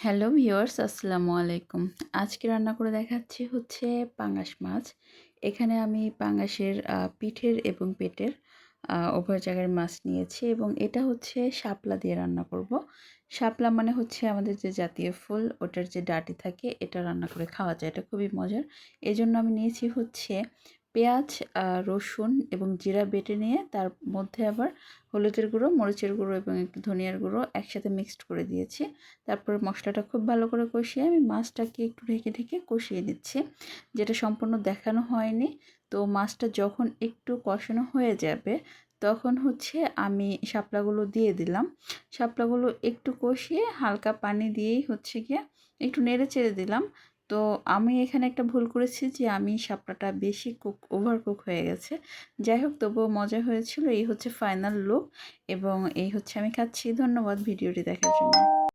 Hello viewers, আসসালামু আলাইকুম। আজকে রান্না করে দেখাচ্ছি হচ্ছে পাঙ্গাস মাছ। এখানে আমি পাঙ্গাসের পিঠের এবং পেটের উভয় জায়গার মাছ নিয়েছি এবং এটা হচ্ছে শাপলা দিয়ে রান্না করব। শাপলা মানে হচ্ছে আমাদের যে জাতীয় ফুল, ওটার যে ডাটি থাকে, এটা রান্না করে খাওয়া যায়। এটা খুবই মজার। এজন্য আমি নিয়েছি হচ্ছে পেঁয়াজ রসুন এবং জিরা বেটে নিয়ে তার মধ্যে আবার হলুদের গুঁড়ো, মরিচের গুঁড়ো এবং একটু ধনিয়ার গুঁড়ো একসাথে মিক্সড করে দিয়েছি। তারপরে মশলাটা খুব ভালো করে কষিয়ে আমি মাছটাকে একটু ঢেকে ঢেকে কষিয়ে দিচ্ছি যেটা সম্পূর্ণ দেখানো হয়নি। তো মাছটা যখন একটু কষানো হয়ে যাবে, তখন হচ্ছে আমি শাপলাগুলো দিয়ে দিলাম। শাপলাগুলো একটু কষিয়ে হালকা পানি দিয়েই হচ্ছে গিয়ে একটু নেড়ে চেড়ে দিলাম। তো আমি এখানে একটা ভুল করেছি যে আমি সাপটাটা বেশি কুক ওভার কুক হয়ে গেছে। যাই হোক, তবুও মজা হয়েছিল। এই হচ্ছে ফাইনাল লুক এবং এই হচ্ছে আমি খাচ্ছি। ধন্যবাদ ভিডিওটি দেখার জন্য।